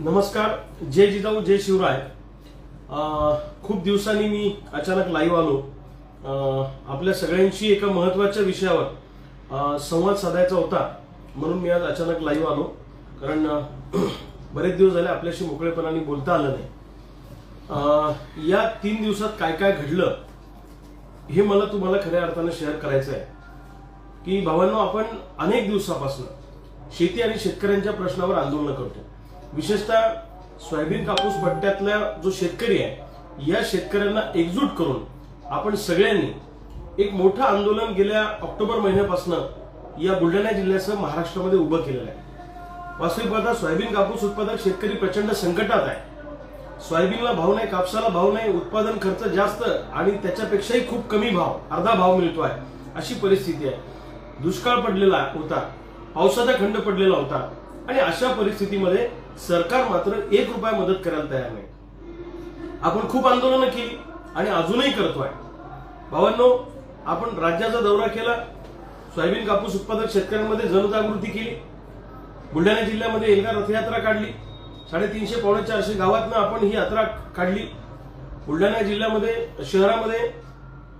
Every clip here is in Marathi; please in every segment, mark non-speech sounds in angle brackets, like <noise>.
नमस्कार जय जिजाऊ जय शिवराय. खूप दिवसांनी मी अचानक लाईव्ह आलो. आपल्या सगळ्यांशी एका महत्त्वाच्या विषयावर संवाद साधायचा होता म्हणून मी आज अचानक लाईव्ह आलो. कारण <clears throat> बरेच दिवस झाले आपल्याशी मोकळेपणाने बोलता आलं नाही. या तीन दिवसात काय काय घडलं हे मला तुम्हाला खऱ्या अर्थानं शेअर करायचं आहे. की भावांनो आपण अनेक दिवसापासून शेती आणि शेतकऱ्यांच्या प्रश्नावर आंदोलन करतो. विशेषतः सोयाबीन कापूस पट्ट्यातला जो शेतकरी आहे या शेतकऱ्यांना एकजूट करून आपण सगळ्यांनी एक मोठं आंदोलन गेल्या ऑक्टोबर महिन्यापासून या बुलढाणा जिल्ह्यासह महाराष्ट्रामध्ये उभं केलेलं आहे. वास्तविक पाहता सोयाबीन कापूस उत्पादक शेतकरी प्रचंड संकटात आहे. सोयाबीनला भाव नाही कापसाला भाव नाही उत्पादन खर्च जास्त आणि त्याच्यापेक्षाही खूप कमी भाव अर्धा भाव मिळतो आहे अशी परिस्थिती आहे. दुष्काळ पडलेला होता पावसाचा खंड पडलेला होता आणि अशा परिस्थितीमध्ये सरकार मात्र एक रुपया मदत करायला तयार नाही. आपण खूप आंदोलनं केली आणि अजूनही करतोय. भावांनो आपण राज्याचा दौरा केला. सोयाबीन कापूस उत्पादक शेतकऱ्यांमध्ये जनजागृती केली. बुलढाणा जिल्ह्यामध्ये एल्गार रथयात्रा काढली. साडेतीनशे पावणे चारशे गावातनं आपण ही यात्रा काढली. बुलढाणा जिल्ह्यामध्ये शहरामध्ये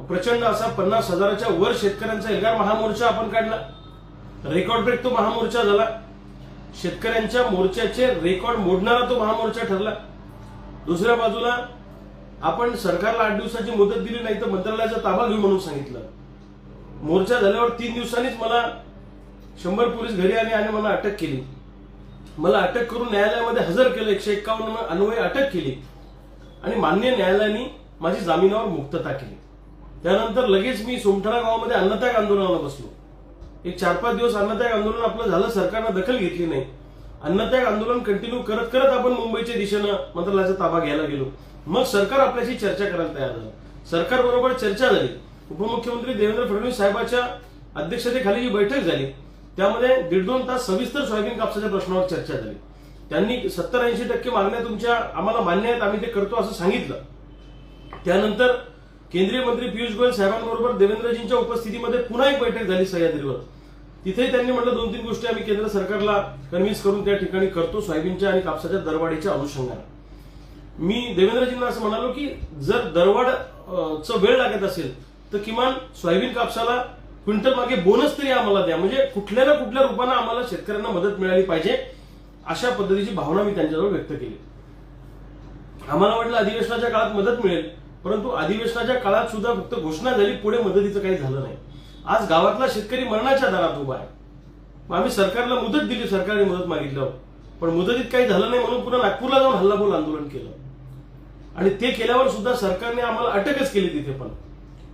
प्रचंड असा पन्नास हजाराच्या वर शेतकऱ्यांचा एल्गार महामोर्चा आपण काढला. रेकॉर्ड ब्रेक तो महामोर्चा झाला. शेतकऱ्यांच्या मोर्चाचे रेकॉर्ड मोडणारा तो महामोर्चा ठरला. दुसऱ्या बाजूला आपण सरकारला आठ दिवसाची मुदत दिली नाही तर मंत्रालयाचा ताबा घेऊ म्हणून सांगितलं. मोर्चा झाल्यावर तीन दिवसांनीच मला शंभर पोलीस घरी आले आणि मला अटक केली. मला अटक करून न्यायालयामध्ये हजर केलं एकशे एक्कावन्न अन्वये अटक केली. आणि मान्य न्यायालयाने माझी जामिनावर मुक्तता केली. त्यानंतर लगेच मी सोमठाणा गावामध्ये अन्नत्याग आंदोलनाला बसलो. एक चार पाच दिवस अन्नत्याग आंदोलन आपलं झालं सरकारनं दखल घेतली नाही. अन्नत्याग आंदोलन कंटिन्यू करत करत आपण मुंबईच्या दिशेनं मंत्रालयाचा ताबा घ्यायला गेलो. मग सरकार आपल्याशी चर्चा करायला तयार झालं. सरकार बरोबर चर्चा झाली. उपमुख्यमंत्री देवेंद्र फडणवीस साहेबांच्या अध्यक्षतेखाली जी बैठक झाली. त्यामध्ये दीड दोन तास सविस्तर सोयाबीन कापसाच्या प्रश्नावर चर्चा झाली. त्यांनी सत्तर ऐंशी टक्के मागण्या तुमच्या आम्हाला मान्य आहेत आम्ही ते करतो असं सांगितलं. त्यानंतर केंद्रीय मंत्री पियुष गोयल साहेबांबरोबर देवेंद्रजींच्या उपस्थितीमध्ये पुन्हा एक बैठक झाली सह्याद्रीवर. तिथे त्यांनी म्हटलं दोन तीन गोष्टी आम्ही केंद्र सरकारला कन्व्हिन्स करून त्या ठिकाणी करतो सोयाबीनच्या आणि कापसाच्या दरवाढीच्या अनुषंगाने. मी देवेंद्रजींना असं म्हणालो की जर दरवाढ चं वेळ लागत असेल तर किमान सोयाबीन कापसाला क्विंटल मागे बोनस तरी आम्हाला द्या. म्हणजे कुठल्या ना कुठल्या रूपानं आम्हाला शेतकऱ्यांना मदत मिळाली पाहिजे अशा पद्धतीची भावना मी त्यांच्याजवळ व्यक्त केली. आम्हाला वाटलं अधिवेशनाच्या काळात मदत मिळेल. परंतु अधिवेशनाच्या काळात सुद्धा फक्त घोषणा झाली पुढे मदतीचं काही झालं नाही. आज गावातला शेतकरी मरणाच्या दारात उभा आहे. मग आम्ही सरकारला मुदत दिली सरकारने मदत मागितलं. पण मुदतीत काही झालं नाही म्हणून पुन्हा नागपूरला जाऊन हल्लाबोल आंदोलन केलं. आणि ते केल्यावर सुद्धा सरकारने आम्हाला अटकच केली तिथे पण.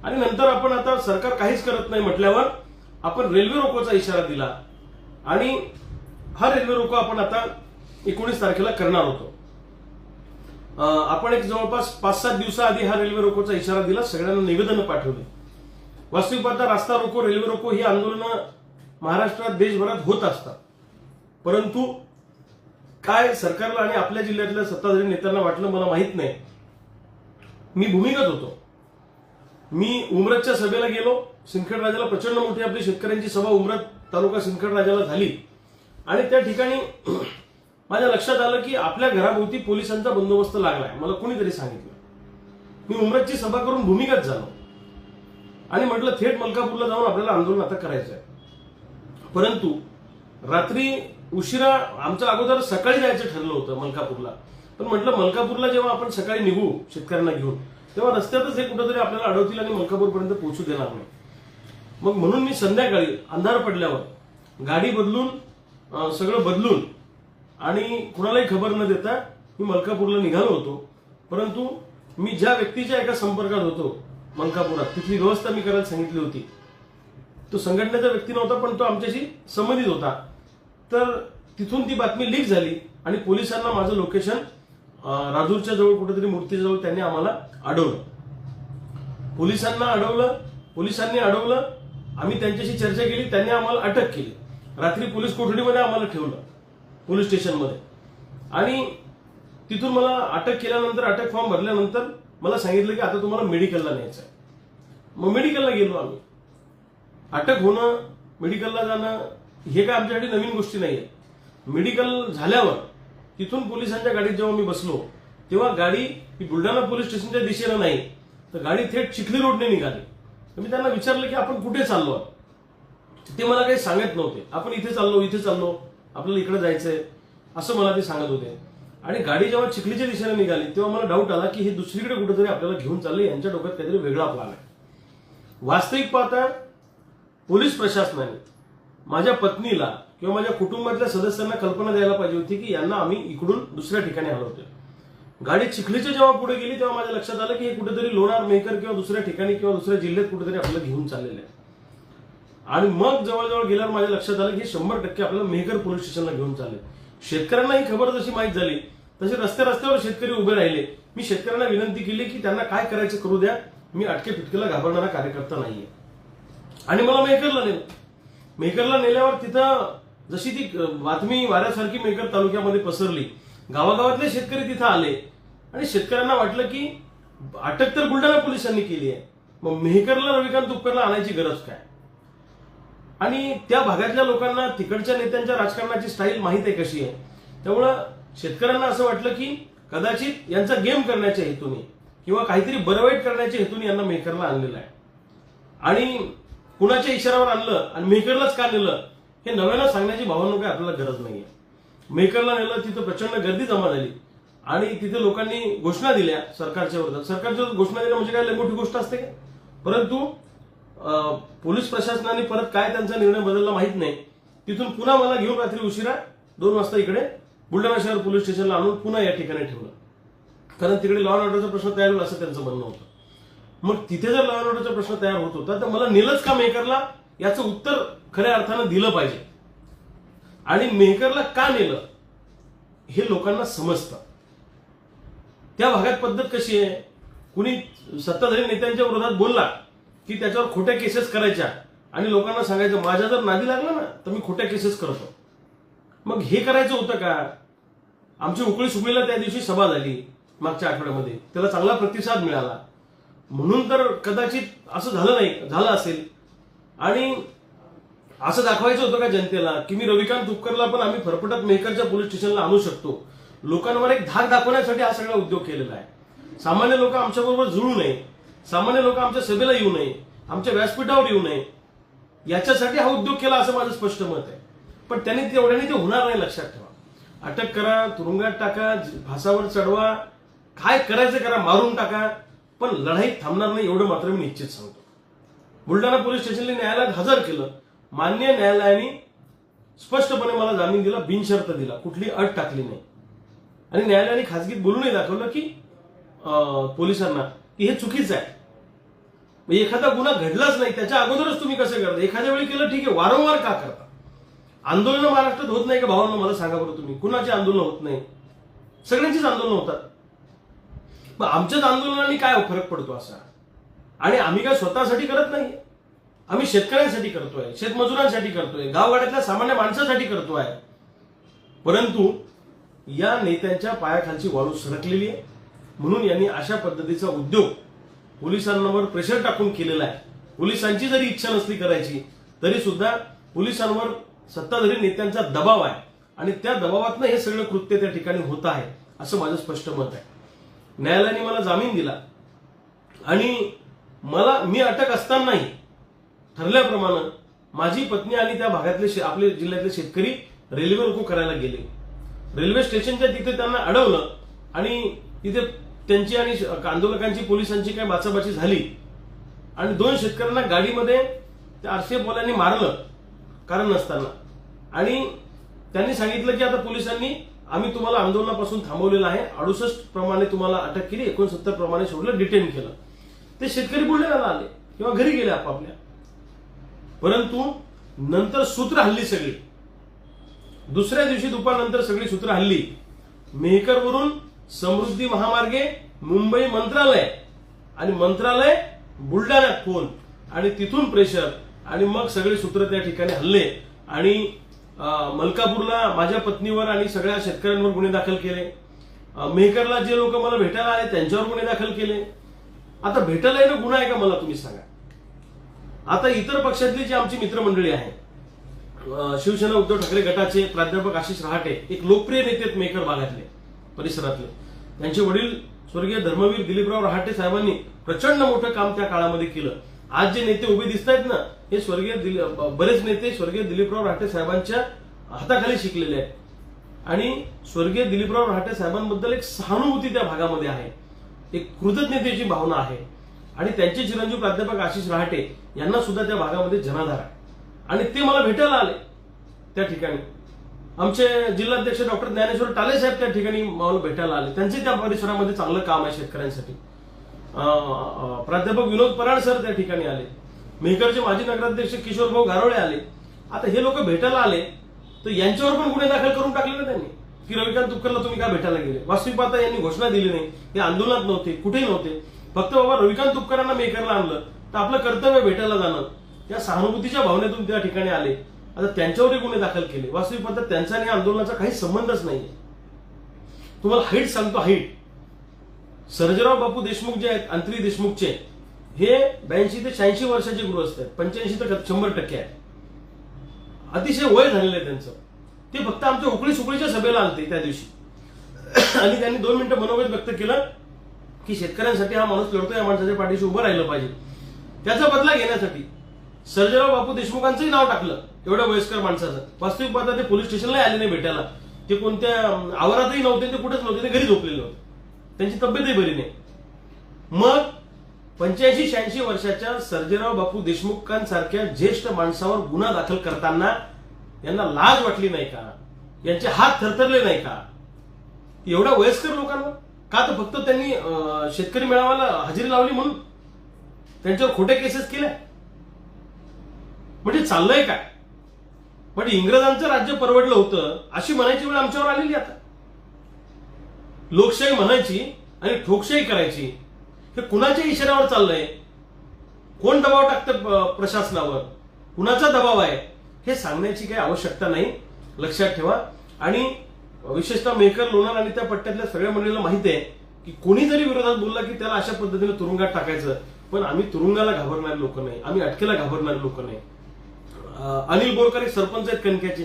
आणि नंतर आपण आता सरकार काहीच करत नाही म्हटल्यावर आपण रेल्वे रोकोचा इशारा दिला. आणि हा रेल्वे रोको आपण आता एकोणीस तारखेला करणार होतो. आपण एक जवळपास पाच सात दिवसाआधी हा रेल्वे रोकोचा इशारा दिला सगळ्यांना निवेदन पाठवले. वास्तविक पाहता रास्ता रोको रेल्वे रोको ही आंदोलनं महाराष्ट्रात देशभरात होत असतात. परंतु काय सरकारला आणि आपल्या जिल्ह्यातल्या सत्ताधारी नेत्यांना वाटलं मला माहीत नाही. मी भूमिगत होतो. मी उमरतच्या सभेला गेलो. सिंदखेड राजाला प्रचंड मोठी आपली शेतकऱ्यांची सभा उमरत तालुका सिंदखेड राजाला झाली. आणि त्या ठिकाणी माझ्या लक्षात आलं की आपल्या घराभोवती पोलिसांचा बंदोबस्त लागलाय. मला कोणीतरी सांगितलं. मी उमरतची सभा करून भूमिगत झालो. आणि म्हटलं थेट मलकापूरला जाऊन आपल्याला आंदोलन आता करायचं आहे परंतु रात्री उशिरा आमचं अगोदर सकाळी जायचं ठरलं होतं मलकापूरला. पण म्हटलं मलकापूरला जेव्हा आपण सकाळी निघू शेतकऱ्यांना घेऊन तेव्हा रस्त्यातच हे कुठेतरी आपल्याला अडवतील आणि मलकापूरपर्यंत पोहोचू देणार नाही. मग म्हणून मी संध्याकाळी अंधार पडल्यावर गाडी बदलून सगळं बदलून आणि कुणालाही खबर न देता मी मलकापूरला निघालो होतो. परंतु मी ज्या व्यक्तीच्या एका संपर्कात होतो मलकापुरात तिथली व्यवस्था मी करायला सांगितली होती. तो संघटनेचा व्यक्ती नव्हता पण तो आमच्याशी संबंधित होता. तर तिथून ती बातमी लीक झाली आणि पोलिसांना माझं लोकेशन राजूरच्या जवळ कुठेतरी मूर्तीच्या जवळ त्यांनी आम्हाला अडवलं. पोलिसांना अडवलं पोलिसांनी अडवलं आम्ही त्यांच्याशी चर्चा केली त्यांनी आम्हाला अटक केली. रात्री पोलीस कोठडीमध्ये आम्हाला ठेवलं. पोलीस स्टेशनमध्ये. आणि तिथून मला अटक केल्यानंतर अटक फॉर्म भरल्यानंतर मला सांगितलं की आता तुम्हाला मेडिकलला न्यायचं आहे. मग मेडिकलला गेलो आम्ही. अटक होणं मेडिकलला जाणं हे काय आमच्यासाठी नवीन गोष्टी नाही मेडिकल झाल्यावर तिथून पोलिसांच्या गाडीत जेव्हा मी बसलो तेव्हा गाडी ही बुलढाणा पोलीस स्टेशनच्या दिशेनं नाही तर गाडी थेट चिखली रोडने निघाली. तर मी त्यांना विचारलं की आपण कुठे चाललो ते मला काही सांगत नव्हते. आपण इथे चाललो इथे चाललो. आपल्याला इकडे जायचंय असं मला ते सांगत होते. आणि गाडी जेव्हा चिखलीच्या दिशेने निघाली तेव्हा मला डाऊट आला की हे दुसरीकडे कुठेतरी आपल्याला घेऊन चालले यांच्या डोक्यात काहीतरी वेगळा प्लान आहे. वास्तविक पाहता पोलीस प्रशासनाने माझ्या पत्नीला किंवा माझ्या कुटुंबातल्या सदस्यांना कल्पना द्यायला पाहिजे होती की यांना आम्ही इकडून दुसऱ्या ठिकाणी हलवतोय. गाडी चिखलीच्या जेव्हा पुढे गेली तेव्हा माझ्या लक्षात आलं की हे कुठेतरी लोणार मेकर किंवा दुसऱ्या ठिकाणी किंवा दुसऱ्या जिल्ह्यात कुठेतरी आपल्याला घेऊन चाललेलं आहे. आणि मग जवळजवळ गेल्यावर माझ्या लक्षात आलं की शंभर टक्के आपल्याला मेहकर पोलीस स्टेशनला घेऊन चालले. शेतकऱ्यांना ही खबर जशी माहीत झाली तसे रस्ते रस्त्यावर शेतकरी उभे राहिले. मी शेतकऱ्यांना विनंती केली की त्यांना काय करायचं करू द्या. मी अटके फिटकेला घाबरणारा कार्यकर्ता नाहीये. आणि मला मेहकरला नेलं. मेहकरला नेल्यावर तिथं जशी ती बातमी वाऱ्यासारखी मेहकर तालुक्यामध्ये पसरली. गावागावातले शेतकरी तिथं आले. आणि शेतकऱ्यांना वाटलं की अटक तर बुलढाणा पोलिसांनी केली आहे. मग मेहकरला रविकांत तुपकरला आणायची गरज काय? आणि त्या भागातल्या लोकांना तिकडच्या नेत्यांच्या राजकारणाची स्टाईल माहीत आहे कशी आहे? त्यामुळं शेतकऱ्यांना असं वाटलं की कदाचित यांचा गेम करण्याच्या हेतूने किंवा काहीतरी बरवाईट करण्याच्या हेतूने यांना मेहकरला आणलेलं आहे. आणि कुणाच्या इशाऱ्यावर आणलं आणि मेकरलाच का नेलं हे नव्यानं सांगण्याची भावना काय आपल्याला गरज नाहीये. मेकरला नेलं तिथं प्रचंड गर्दी जमा झाली आणि तिथे लोकांनी घोषणा दिल्या सरकारच्या विरोधात. सरकारच्या घोषणा दिल्या म्हणजे काय? लय मोठी गोष्ट असते का? परंतु पोलीस प्रशासनाने परत काय त्यांचा निर्णय बदलला माहीत नाही. तिथून पुन्हा मला घेऊन रात्री उशिरा दोन वाजता इकडे बुलढाणा शहर पोलीस स्टेशनला आणून पुन्हा या ठिकाणी ठेवलं. कारण तिकडे लॉ अँड ऑर्डरचा प्रश्न तयार होईल असं त्यांचं म्हणणं होतं. मग तिथे जर लॉ अँड ऑर्डरचा प्रश्न तयार होत होता तर मला नेलच का मेकरला याचं उत्तर खऱ्या अर्थानं दिलं पाहिजे? आणि मेहकरला का नेलं? हे लोकांना समजतं. त्या भागात पद्धत कशी आहे? कुणी सत्ताधारी नेत्यांच्या विरोधात बोलला की त्याच्यावर खोट्या केसेस करायच्या. आणि लोकांना सांगायचं माझ्या जर नादी लागला ना तर मी खोट्या केसेस करतो मग हे करायचं होतं का? आमची उकळी सुकळीला त्या दिवशी सभा झाली मागच्या आठवड्यामध्ये. त्याला चांगला प्रतिसाद मिळाला. म्हणून तर कदाचित असं झालं नाही झालं असेल. आणि असं दाखवायचं होतं का जनतेला की मी रविकांत तुपकरला पण आम्ही फरफटत मेहकरच्या पोलीस स्टेशनला आणू शकतो. लोकांवर एक धाक दाखवण्यासाठी हा सगळा उद्योग केलेला आहे. सामान्य लोक आमच्याबरोबर जुळू नये. सामान्य लोक आमच्या सभेला येऊ नये आमच्या व्यासपीठावर येऊ नये. याच्यासाठी हा उद्योग केला असं माझं स्पष्ट मत आहे. पण त्यांनी तेवढ्याने ते होणार नाही लक्षात ठेवा. अटक करा तुरुंगात टाका भासावर चढवा. काय करायचं करा मारून टाका. पण लढाई थांबणार नाही एवढं मात्र मी निश्चित सांगतो. बुलढाणा पोलीस स्टेशनला न्यायालयात हजर केलं. मान्य न्यायालयाने स्पष्टपणे मला जामीन दिला बिनशर्त दिला. कुठली अट टाकली नाही. आणि न्यायालयाने खासगीत बोलूनही दाखवलं की पोलिसांना की हे चुकीचं आहे. म्हणजे एखादा गुन्हा घडलाच नाही त्याच्या अगोदरच तुम्ही कसं करता? एखाद्या वेळी केलं ठीक आहे वारंवार का करता? आंदोलनं महाराष्ट्रात होत नाही का भावांना? मला सांगा बरं तुम्ही. कुणाची आंदोलन होत नाही? सगळ्यांचीच आंदोलन होतात. मग आमच्याच आंदोलनाने काय फरक पडतो असा? आणि आम्ही काय स्वतःसाठी करत नाही? आम्ही शेतकऱ्यांसाठी करतोय शेतमजुरांसाठी करतोय गावगाड्यातल्या सामान्य माणसासाठी करतोय. परंतु या नेत्यांच्या पायाखालची वाळू सरकलेली आहे. म्हणून यांनी अशा पद्धतीचा उद्योग पोलिसांवर प्रेशर टाकून केलेला आहे. पोलिसांची जरी इच्छा नसली करायची तरी सुद्धा पोलिसांवर सत्ताधारी नेत्यांचा दबाव आहे. आणि त्या दबावातनं हे सगळं कृत्य त्या ठिकाणी होत आहे असं माझं स्पष्ट मत आहे. न्यायालयाने मला जामीन दिला. आणि मला मी अटक असतानाही ठरल्याप्रमाणे माझी पत्नी आणि त्या भागातले शे- आपले जिल्ह्यातले शेतकरी रेल्वे रोको करायला गेले. रेल्वे स्टेशनच्या तिथे त्यांना अडवलं आणि तिथे त्यांची आणि आंदोलकांची पोलिसांची काय बाचाबाची झाली. आणि दोन शेतकऱ्यांना गाडीमध्ये त्या आरसीएफवाल्यांनी मारलं कारण नसताना. आणि त्यांनी सांगितलं की आता पोलिसांनी आम्ही तुम्हाला आंदोलनापासून थांबवलेलं आहे. अडुसष्ट प्रमाणे तुम्हाला अटक केली एकोणसत्तर प्रमाणे सोडलं डिटेन केलं. ते शेतकरी बुलढाण्याला आले किंवा घरी गेले आपापल्या. परंतु नंतर सूत्र हल्ली सगळी. दुसऱ्या दिवशी दुपारनंतर सगळी सूत्र हल्ली. मेहकरवरून समृद्धी महामार्गे मुंबई मंत्रालय आणि मंत्रालय बुलढाण्यात फोन आणि तिथून प्रेशर आणि मग सगळे सूत्र त्या ठिकाणी हल्ले आणि मलकापूरला माझ्या पत्नीवर आणि सगळ्या शेतकऱ्यांवर गुन्हे दाखल केले. मेहकरला जे लोक मला भेटायला आले त्यांच्यावर गुन्हे दाखल केले. आता भेटायला येणं गुन्हा आहे का मला तुम्ही सांगा? आता इतर पक्षातली जी आमची मित्रमंडळी आहे शिवसेना उद्धव ठाकरे गटाचे प्राध्यापक आशिष रहाटे एक लोकप्रिय नेते आहेत मेकर भागातले. परिसरातले. त्यांचे वडील स्वर्गीय धर्मवीर दिलीपराव रहाटे साहेबांनी प्रचंड मोठं काम त्या काळामध्ये केलं. आज जे नेते उभे दिसत आहेत ना हे स्वर्गीय दिली- बरेच नेते स्वर्गीय दिलीपराव रहाटे साहेबांच्या हाताखाली शिकलेले आहेत. आणि स्वर्गीय दिलीपराव रहाटे साहेबांबद्दल एक सहानुभूती त्या भागामध्ये आहे. एक कृतज्ञतेची भावना आहे. आणि त्यांचे चिरंजीव प्राध्यापक आशिष रहाटे यांना सुद्धा त्या भागामध्ये जनाधार आहे. आणि ते मला भेटायला आले त्या ठिकाणी. आमचे जिल्हाध्यक्ष डॉक्टर ज्ञानेश्वर टाले साहेब त्या ठिकाणी मला भेटायला आले. त्यांचे त्या परिसरामध्ये चांगलं काम आहे शेतकऱ्यांसाठी. प्राध्यापक विनोद पराड सर त्या ठिकाणी आले. मेहकरचे माजी नगराध्यक्ष किशोर भाऊ घारोळे आले. आता हे लोक भेटायला आले तर यांच्यावर पण गुन्हे दाखल करून टाकले ना त्यांनी? की रविकांत तुपकरला तुम्ही का भेटायला गेले? वास्तविक पाहता यांनी घोषणा दिली नाही. हे आंदोलनात नव्हते कुठेही नव्हते. फक्त बाबा रविकांत तुपकरांना मेकरला आणलं. तर आपलं कर्तव्य भेटायला जाणं. त्या सहानुभूतीच्या भावनेतून त्या ठिकाणी आले. आता त्यांच्यावरही गुन्हे दाखल केले. वास्तविक पद्धत त्यांचा आणि आंदोलनाचा काही संबंधच नाहीये. तुम्हाला हाईट सांगतो हाईट. सर्जराव बापू देशमुख जे आहेत अंतरी देशमुखचे हे ब्याऐंशी ते शहाऐंशी वर्षाचे गृहस्थ आहेत. पंच्याऐंशी ते शंभर टक्के आहेत. अतिशय वय झालेलं आहे त्यांचं. ते फक्त आमच्या उकळी सुकळीच्या सभेला आलते त्या दिवशी. आणि त्यांनी दोन मिनिटं मनोगत व्यक्त केलं की शेतकऱ्यांसाठी हा माणूस लढतो या माणसाच्या पाठीशी उभं राहिलं पाहिजे. त्याचा बदला घेण्यासाठी सर्जराव बापू देशमुखांचंही नाव टाकलं. एवढ्या वयस्कर माणसाचं. वास्तविक पाहता ते पोलीस स्टेशनला आले नाही भेटायला. ते कोणत्या आवारातही नव्हते ते कुठेच नव्हते ते घरी झोपलेले होते. त्यांची तब्येतही बरी नाही. मग पंच्याऐंशी शहाऐंशी वर्षाच्या सर्जेराव बापू देशमुखांसारख्या ज्येष्ठ माणसावर गुन्हा दाखल करताना यांना लाज वाटली नाही का? यांचे हात थरथरले नाही का? एवढ्या वयस्कर लोकांना का तर फक्त त्यांनी शेतकरी मेळाव्याला हजेरी लावली म्हणून? त्यांच्यावर खोटे केसेस केल्या? म्हणजे चाललंय काय? म्हणजे इंग्रजांचं राज्य परवडलं होतं अशी म्हणायची वेळ आमच्यावर आलेली आता. लोकशाही म्हणायची आणि ठोकशाही करायची हे कुणाच्या इशाऱ्यावर चाललंय? कोण दबाव टाकतं प्रशासनावर? कुणाचा दबाव आहे? हे सांगण्याची काही आवश्यकता नाही. लक्षात ठेवा. आणि विशेषतः मेकर लोणार आणि त्या पट्ट्यातल्या सगळ्या मंडळीला माहिती आहे की कोणी जरी विरोधात बोलला की त्याला अशा पद्धतीने तुरुंगात टाकायचं पण आम्ही तुरुंगाला घाबरणारे लोक नाही. आम्ही अटकेला घाबरणारे लोक नाही. अनिल बोरकर हे सरपंच आहेत कणक्याचे.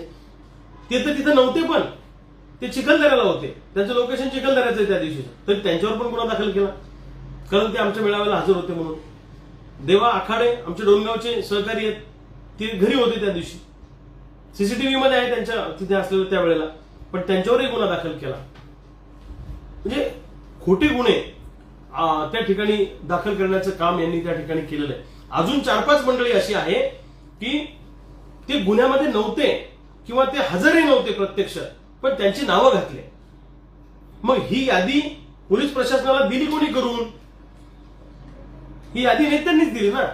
ते तर तिथे नव्हते पण. ते चिखलदऱ्याला होते. त्यांचं लोकेशन चिखलदऱ्याचं आहे त्या दिवशी. तर त्यांच्यावर पण गुन्हा दाखल केला. कारण ते आमच्या मेळाव्याला हजर होते म्हणून. देवा आखाडे आमचे डोनगावचे सहकारी आहेत. ते घरी होते त्या दिवशी. सीसीटीव्ही मध्ये आहे त्यांच्या तिथे असलेलं त्यावेळेला पण त्यांच्यावरही गुन्हा दाखल केला. म्हणजे खोटे गुन्हे त्या ठिकाणी दाखल करण्याचं काम यांनी त्या ठिकाणी केलेलं आहे. अजून चार पाच मंडळी अशी आहे की ते गुन्ह्यामध्ये नव्हते किंवा ते हजरही नव्हते प्रत्यक्ष पण त्यांची नावं घातली. मग ही यादी पोलीस प्रशासनाला दिली कोणी करून? ही यादी नेत्यांनीच दिली ना.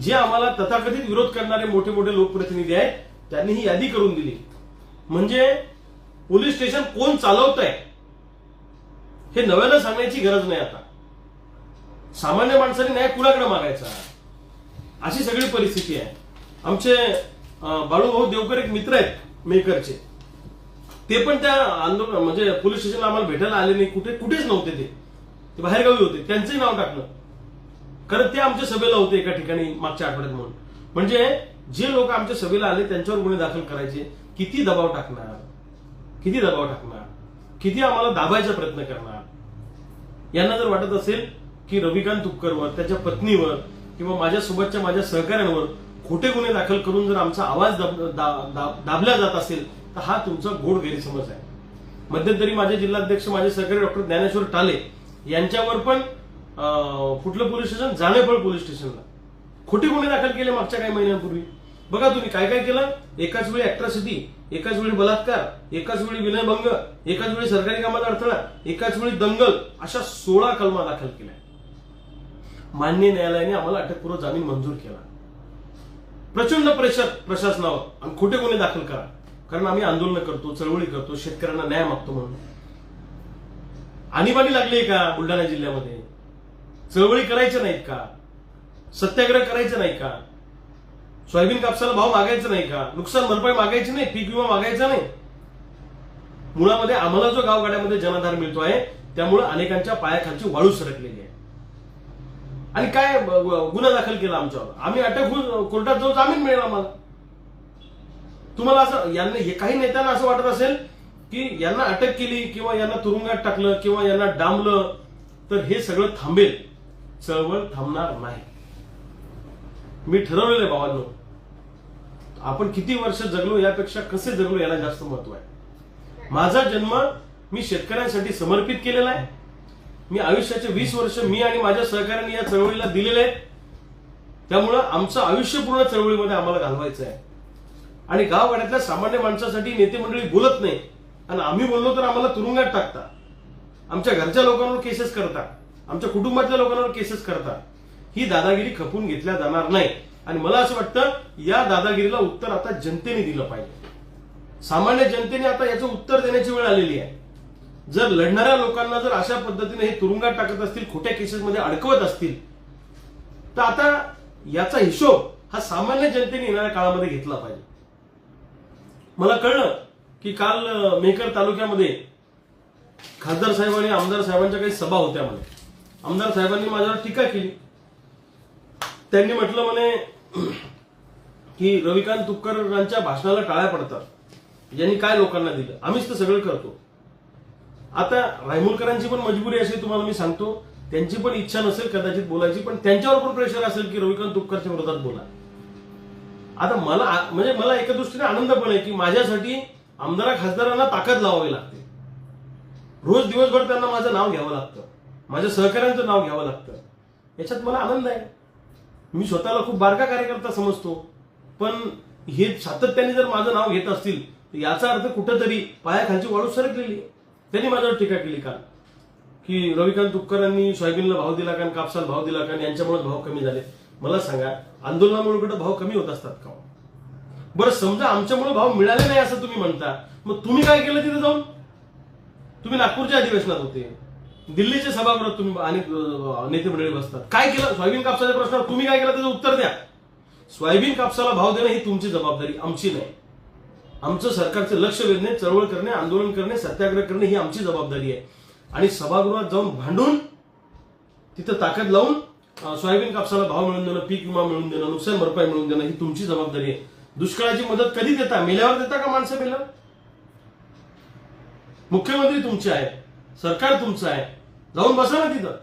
जे आम्हाला तथाकथित विरोध करणारे मोठे मोठे लोकप्रतिनिधी आहेत त्यांनी ही यादी करून दिली. म्हणजे पोलीस स्टेशन कोण चालवत आहे हे नव्यानं सांगण्याची गरज नाही आता. सामान्य माणसाने न्याय कुणाकडे मागायचा? अशी सगळी परिस्थिती आहे. आमचे बाळूभाऊ देवकर एक मित्र आहेत मेकरचे ते पण त्या आंदोलन म्हणजे पोलीस स्टेशनला आम्हाला भेटायला आले नाही कुठे कुठेच नव्हते ते. ते बाहेरगावी होते त्यांचंही नाव टाकलं. खरं ते आमच्या सभेला होते एका ठिकाणी मागच्या आठवड्यात म्हणून. म्हणजे जे लोक आमच्या सभेला आले त्यांच्यावर गुन्हे दाखल करायचे किती दबाव टाकणार? किती दबाव टाकणार? किती आम्हाला दाबायचा प्रयत्न करणार? यांना जर वाटत असेल की रविकांत तुपकरवर त्याच्या पत्नीवर किंवा माझ्यासोबतच्या माझ्या सहकाऱ्यांवर खोटे गुन्हे दाखल करून जर आमचा आवाज दाब- दाबला जात असेल तर हा तुमचा गोड गैरसमज आहे. मध्यंतरी माझे जिल्हाध्यक्ष माझे सहकारी डॉक्टर ज्ञानेश्वर टाले यांच्यावर पण फुटलं कुठलं पोलीस स्टेशन जाणेफळ पोलीस स्टेशनला. खोटे गुन्हे दाखल केले मागच्या काही महिन्यांपूर्वी. बघा तुम्ही काय काय केलं? एकाच वेळी अॅट्रॉसिटी एकाच वेळी बलात्कार एकाच वेळी विनयभंग एकाच वेळी सरकारी कामात अडथळा एकाच वेळी दंगल अशा सोळा कलमा दाखल केल्या. मान्य न्यायालयाने आम्हाला अटकपूर्व जामीन मंजूर केला. प्रचंड प्रेशर प्रशासनावर. आणि खोटे गुन्हे दाखल करा. कारण आम्ही आंदोलन करतो चळवळी करतो शेतकऱ्यांना न्याय मागतो म्हणून. आणीबाणी लागली का बुलढाणा जिल्ह्यामध्ये? चळवळी करायच्या नाहीत का? सत्याग्रह करायचं नाही का? सोयाबीन कापसाला भाव मागायचा नाही का? नुकसान भरपाई मागायची नाही पीक विमा मागायचा नाही. मुळामध्ये आम्हाला जो गावगाड्यामध्ये जनाधार मिळतो आहे त्यामुळे अनेकांच्या पायाखालची वाळू सरकलेली आहे. आणि काय गुन्हा दाखल केला आमच्यावर. आम्ही अटक होऊन कोर्टात जाऊ जामीन मिळेल आम्हाला. तुम्हाला असं यांना हे- काही नेत्यांना असं वाटत असेल की यांना अटक केली किंवा यांना तुरुंगात टाकलं किंवा यांना डांबलं तर हे सगळं थांबेल. चळवळ थांबणार नाही. मी ठरवलेलं आहे बाबांनो आपण किती वर्ष जगलो यापेक्षा कसे जगलो याला जास्त महत्त्व आहे. माझा जन्म मी शेतकऱ्यांसाठी समर्पित केलेला आहे. मी आयुष्याचे वीस वर्ष मी आणि माझ्या सहकाऱ्यांनी या चळवळीला दिलेले आहेत. त्यामुळं आमचं आयुष्य पूर्ण चळवळीमध्ये आम्हाला घालवायचं आहे. आणि गाववाड्यातल्या सामान्य माणसासाठी नेते मंडळी बोलत नाही. आणि आम्ही बोललो तर आम्हाला तुरुंगात टाकता आमच्या घरच्या लोकांवर केसेस करता आमच्या कुटुंबातल्या लोकांवर केसेस करता ही दादागिरी खपून घेतल्या जाणार नाही. आणि मला असं वाटतं या दादागिरीला उत्तर आता जनतेने दिलं पाहिजे. सामान्य जनतेने आता याचं उत्तर देण्याची वेळ आलेली आहे. जर लढणाऱ्या लोकांना जर अशा पद्धतीने हे तुरुंगात टाकत असतील खोट्या केसेसमध्ये अडकवत असतील तर आता याचा हिशोब हा सामान्य जनतेने येणाऱ्या काळामध्ये घेतला पाहिजे. मला कळलं की काल मेकर तालुक्यामध्ये खासदार साहेब आणि आमदार साहेबांच्या काही सभा होत्या म्हणे. आमदार साहेबांनी माझ्यावर टीका केली. त्यांनी म्हटलं म्हणे की रविकांत तुपकरांच्या भाषणाला टाळ्या पडतात. यांनी काय लोकांना दिलं? आम्हीच तर सगळं करतो. आता रायमुलकरांची पण मजबुरी असेल तुम्हाला मी सांगतो. त्यांची पण इच्छा नसेल कदाचित बोलायची पण त्यांच्यावर पण प्रेशर असेल की रविकांत तुपकरच्या विरोधात बोला. आता मला म्हणजे मला एका दृष्टीने आनंद पण आहे की माझ्यासाठी आमदार खासदारांना ताकद लावावी लागते. रोज दिवसभर त्यांना माझं नाव घ्यावं लागतं. माझ्या सहकाऱ्यांचं नाव घ्यावं लागतं. याच्यात मला आनंद आहे. मी स्वतःला खूप बारका कार्यकर्ता समजतो. पण हे सातत्याने जर माझं नाव घेत असतील तर याचा अर्थ कुठंतरी पायाखालची वाळू सरकलेली आहे. त्यांनी माझ्यावर टीका केली काल. की रविकांत तुपकरांनी सोयाबीनला भाव दिला का आणि कापसाला भाव दिला का आणि यांच्यामुळे भाव कमी झाले? मला सांगा आंदोलनामुळे कुठं भाव कमी होत असतात का हो? बरं समजा आमच्यामुळे भाव मिळाले नाही असं तुम्ही म्हणता मग तुम्ही काय केलं तिथे जाऊन? तुम्ही नागपूरच्या अधिवेशनात होते. दिल्लीचे सभागृहात तुम्ही आणि नेते मंडळी बसतात. काय केलं? सोयाबीन कापसाच्या प्रश्नावर तुम्ही काय केलं? त्याचं उत्तर द्या. सोयाबीन कापसाला भाव देणं ही तुमची जबाबदारी आमची नाही. आमचं सरकारचं लक्ष वेधणे चळवळ करणे आंदोलन करणे सत्याग्रह करणे ही आमची जबाबदारी आहे. आणि सभागृहात जाऊन भांडून तिथं ताकद लावून सोयाबीन कापसाला भाव मिळून देणं पीक विमा मिळून देणं नुकसान भरपाई मिळून देणं ही तुमची जबाबदारी आहे. दुष्काळाची मदत कधी देता? मेल्यावर देता का माणसं मेल्यावर? मुख्यमंत्री तुमचे आहे सरकार तुमचं आहे. जाऊन बसा ना तिथं.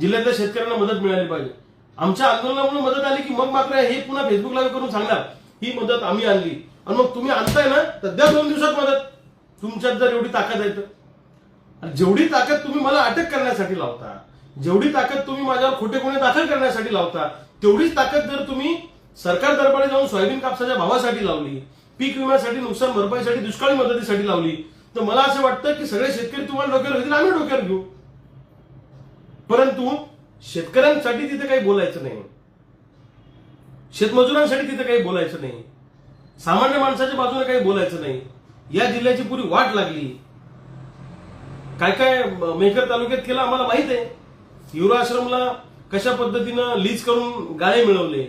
जिल्ह्यातल्या शेतकऱ्यांना मदत मिळाली पाहिजे. आमच्या आंदोलनामुळे मदत आली की मग मात्र हे पुन्हा फेसबुक लाईव्ह करून सांगणार ही मदत आम्ही आणली. आणि मग तुम्ही आणताय ना तर द्या दोन दिवसात मदत. तुमच्यात जर एवढी ताकद आहे तर. जेवढी ताकद तुम्ही मला अटक करण्यासाठी लावता जेवढी ताकद तुम्ही माझ्यावर खोटे गुन्हे दाखल करण्यासाठी लावता तेवढीच ताकद जर तुम्ही सरकार दरबारी जाऊन सोयाबीन कापसाच्या भावासाठी लावली पीक विम्यासाठी नुकसान भरपाईसाठी दुष्काळी मदतीसाठी लावली तर मला असं वाटतं की सगळे शेतकरी तुम्हाला डोक्यावर घेतील आम्ही डोक्यावर घेऊ. परंतु शेतकऱ्यांसाठी तिथे काही बोलायचं नाही. शेतमजुरांसाठी तिथे काही बोलायचं नाही. सामान्य माणसाच्या बाजूने काही बोलायचं नाही. या जिल्ह्याची पुरी वाट लागली. काय काय मेकर तालुक्यात केलं आम्हाला माहीत आहे. युवाश्रमला कशा पद्धतीनं लीज करून गाळे मिळवले?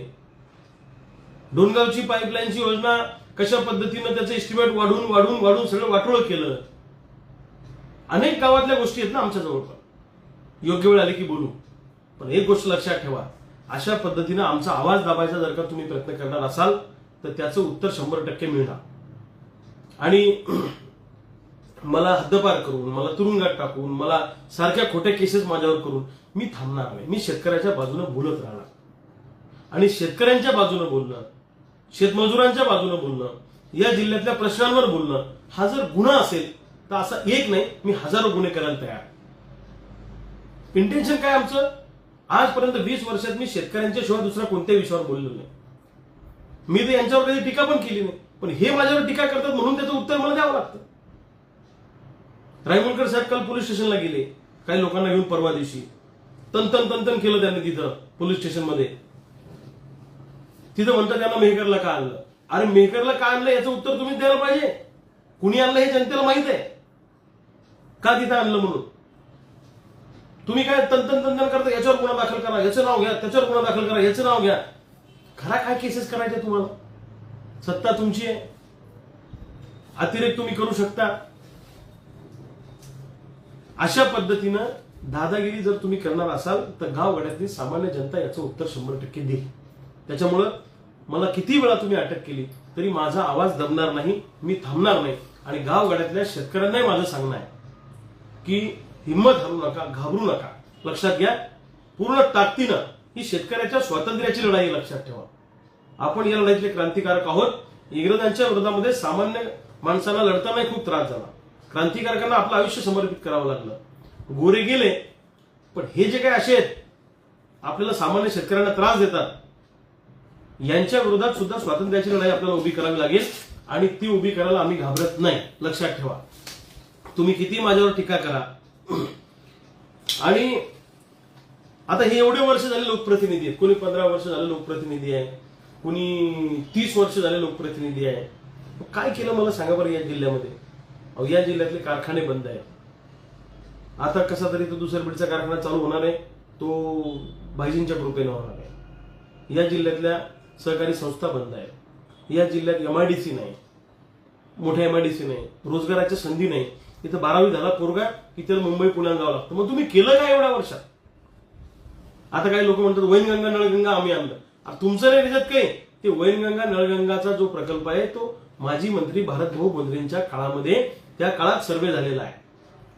डोनगावची पाईपलाईनची योजना कशा पद्धतीनं त्याचं एस्टिमेट वाढवून वाढवून वाढून सगळं वाटोळ केलं? अनेक गावातल्या गोष्टी आहेत ना आमच्या जवळ पण योग्य वेळ आली की बोलू. पण एक गोष्ट लक्षात ठेवा. अशा पद्धतीनं आमचा आवाज दाबायचा जर का तुम्ही प्रयत्न करणार असाल तर त्याचं उत्तर शंभर टक्के मिळणार. आणि मला हद्दपार करून मला तुरुंगात टाकून मला सारख्या खोट्या केसेस माझ्यावर करून मी थांबणार नाही. मी शेतकऱ्याच्या बाजूने बोलत राहणार. आणि शेतकऱ्यांच्या बाजूने बोलणं शेतमजुरांच्या बाजूने बोलणं या जिल्ह्यातल्या प्रश्नांवर बोलणं हा जर गुन्हा असेल तर असा एक नाही मी हजारो गुन्हे करायला तयार. इंटेन्शन काय आमचं? आजपर्यंत वीस वर्षात मी शेतकऱ्यांच्या शिवाय दुसऱ्या कोणत्या विषयावर बोललो नाही. मी तर यांच्यावर कधी टीका पण केली नाही. पण हे माझ्यावर टीका करतात म्हणून त्याचं उत्तर मला द्यावं लागतं. रायमोलकर साहेब काल पोलीस स्टेशनला गेले. काही लोकांना घेऊन परवा दिवशी. तंतन तंतन केलं त्यांनी तिथं पोलीस स्टेशनमध्ये. तिथं म्हणतात त्यांना मेहकरला का आणलं? अरे मेहकरला का आणलं याचं उत्तर तुम्ही द्यायला पाहिजे. कुणी आणलं हे जनतेला माहीत आहे. का तिथं आणलं म्हणून? तुम्ही काय तंतन तंतन करता याच्यावर गुन्हा दाखल करा याचं नाव घ्या त्याच्यावर गुन्हा दाखल करा याचं नाव घ्या. खरा काय केसेस करायचे तुम्हाला? सत्ता तुमची आहे. अतिरेक तुम्ही करू शकता. अशा पद्धतीनं दादागिरी जर तुम्ही करणार असाल तर गावगाड्यातली सामान्य जनता याचं उत्तर शंभर टक्के देईल. त्याच्यामुळं मला किती वेळा तुम्ही अटक केली तरी माझा आवाज दबणार नाही मी थांबणार नाही. आणि गावगाड्यातल्या शेतकऱ्यांनाही माझं सांगणं आहे की हिंमत हरू नका घाबरू नका. लक्षात घ्या पूर्ण ताकदीनं ही शेतकऱ्याच्या स्वातंत्र्याची लढाई लक्षात ठेवा. आपण या लढाईतले क्रांतिकारक आहोत. इंग्रजांच्या विरोधामध्ये सामान्य माणसाला लढतानाही खूप त्रास झाला. क्रांतिकारकांना आपलं आयुष्य समर्पित करावं लागलं. गोरे गेले पण हे जे काही असे आहेत आपल्याला सामान्य शेतकऱ्यांना त्रास देतात यांच्या विरोधात सुद्धा स्वातंत्र्याची लढाई आपल्याला उभी करावी लागेल आणि ती उभी करायला आम्ही घाबरत नाही. लक्षात ठेवा. तुम्ही किती माझ्यावर टीका करा. <clears throat> आणि आता हे एवढे वर्ष झाले लोकप्रतिनिधी आहेत. कोणी पंधरा वर्ष झाले लोकप्रतिनिधी आहे. कुणी तीस वर्ष झाले लोकप्रतिनिधी आहे. काय केलं मला सांगा बरं या जिल्ह्यामध्ये? अहो या जिल्ह्यातले कारखाने बंद आहेत. आता कसा तरी तो दुसऱ्या बीडचा कारखाना चालू होणार आहे. तो भाईजींच्या कृपेने होणार आहे. या जिल्ह्यातल्या सहकारी संस्था बंद आहेत. या जिल्ह्यात एमआयडीसी नाही. मोठ्या एमआयडीसी नाही. रोजगाराच्या संधी नाही. इथं बारावी झाला पोरगा इथे मुंबई पुण्याला जावं लागतं. मग तुम्ही केलं काय एवढ्या वर्षात? आता काही लोक म्हणतात वैनगंगा नळगंगा आम्ही आणलं आता तुमचं नाही त्याच्यात काही. ते वैनगंगा नळगंगाचा जो प्रकल्प आहे तो माजी मंत्री भारतभाऊ बोंद्रेंच्या काळामध्ये त्या काळात सर्वे झालेला आहे.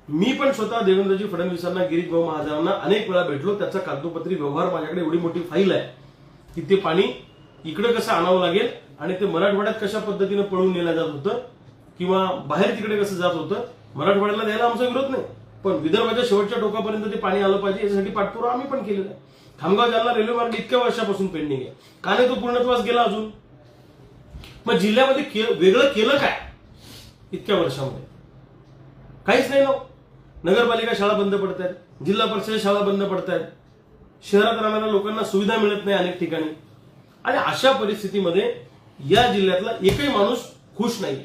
मी पण स्वतः देवेंद्रजी फडणवीसांना गिरीश भाऊ महाजनांना अनेक वेळा भेटलो. त्याचा कागदोपत्री व्यवहार माझ्याकडे एवढी मोठी फाईल आहे की ते पाणी इकडे कसं आणावं लागेल आणि ते मराठवाड्यात कशा पद्धतीनं पळून नेलं जात होतं किंवा बाहेर तिकडे कसं जात होतं मराठवाड्याला द्यायला आमचा विरोध नाही. पण विदर्भाच्या शेवटच्या टोकापर्यंत ते पाणी आलं पाहिजे यासाठी पाठपुरावा आम्ही पण केलेला आहे. खामगाव जालना रेल्वे मार्ग इतक्या वर्षापासून पेंडिंग आहे. का नाही तो पूर्णत्वास गेला अजून? मग जिल्ह्यामध्ये के- वेगळं केलं काय? इतक्या वर्षामध्ये. काहीच नाही ना हो. नगरपालिका शाळा बंद पडत आहेत जिल्हा परिषद शाळा बंद पडत आहेत. शहरात राहणाऱ्या लोकांना सुविधा मिळत नाही अनेक ठिकाणी. आणि अशा परिस्थितीमध्ये या जिल्ह्यातला एकही माणूस खुश नाही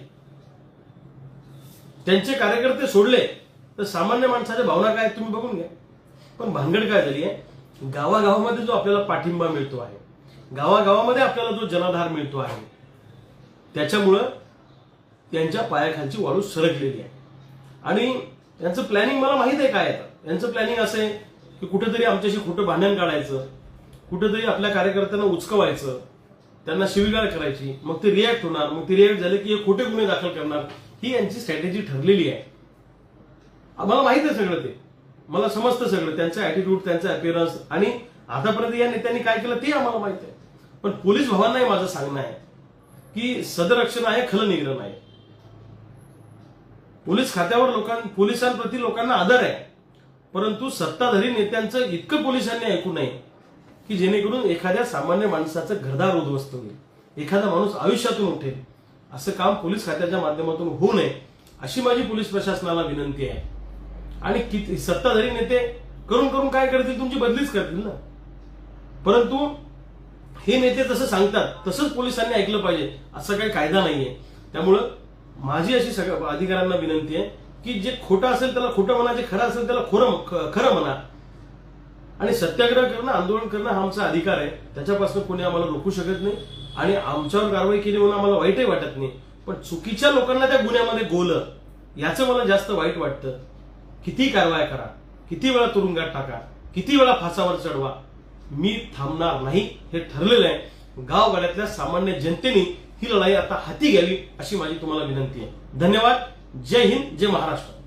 त्यांचे कार्यकर्ते सोडले तर सामान्य माणसाच्या भावना काय आहेत तुम्ही बघून घ्या. पण भानगड काय झाली आहे? गावागावामध्ये जो आपल्याला पाठिंबा मिळतो आहे गावागावामध्ये आपल्याला जो जनाधार मिळतो आहे त्याच्यामुळं त्यांच्या पायाखालची वाळू सरकलेली आहे. आणि यांचं प्लॅनिंग मला माहीत आहे काय यांचं प्लॅनिंग असं आहे की कुठेतरी आमच्याशी खोटं भांडण काढायचं कुठेतरी आपल्या कार्यकर्त्यांना उचकवायचं त्यांना शिवीगाळ करायची मग ते रिॲक्ट होणार मग ते रिॲक्ट झाले की हे खोटे गुन्हे दाखल करणार ही यांची स्ट्रॅटेजी ठरलेली आहे. मला माहीत आहे सगळं ते. मला समजतं सगळं. त्यांचा अॅटिट्यूड त्यांचा अपिअरन्स आणि आतापर्यंत या नेत्यांनी काय केलं ते आम्हाला माहीत आहे. पण पोलीस भावांनाही माझं सांगणं आहे की सदरक्षण आहे खलं निग्रह आहे. पोलीस खात्यावर लोकां पोलिसांप्रती लोकांना आदर आहे. परंतु सत्ताधारी नेत्यांचं इतकं पोलिसांनी ऐकू नये की जेणेकरून एखाद्या सामान्य माणसाचं घरदार उद्ध्वस्त होईल. एखादा माणूस आयुष्यातून उठेल. असं काम पोलीस खात्याच्या माध्यमातून होऊ नये अशी माझी पोलीस प्रशासनाला विनंती आहे. आणि किती सत्ताधारी नेते करून करून काय करतील तुमची बदलीच करतील ना. परंतु हे नेते तसं सांगतात तसंच पोलिसांनी ऐकलं पाहिजे असा काही कायदा नाहीये. त्यामुळं माझी अशी सगळ्या अधिकाऱ्यांना विनंती आहे की जे खोटं असेल त्याला खोटं म्हणा जे खरं असेल त्याला खोरं ख- खरं म्हणा. आणि सत्याग्रह करणं आंदोलन करणं हा आमचा अधिकार आहे. त्याच्यापासून कोणी आम्हाला रोखू शकत नाही आणि आमच्यावर कारवाई केली म्हणून आम्हाला वाईटही वाटत नाही. पण चुकीच्या लोकांना त्या गुन्ह्यामध्ये गोलं याचं मला जास्त वाईट वाटतं. किती कारवाया करा किती वेळा तुरुंगात टाका किती वेळा फासावर चढवा मी थांबणार नाही हे ठरलेलं आहे. गावगाड्यातल्या सामान्य जनतेने ही लढाई आता हाती घ्यावी अशी माझी तुम्हाला विनंती आहे. धन्यवाद. जय हिंद जय महाराष्ट्र.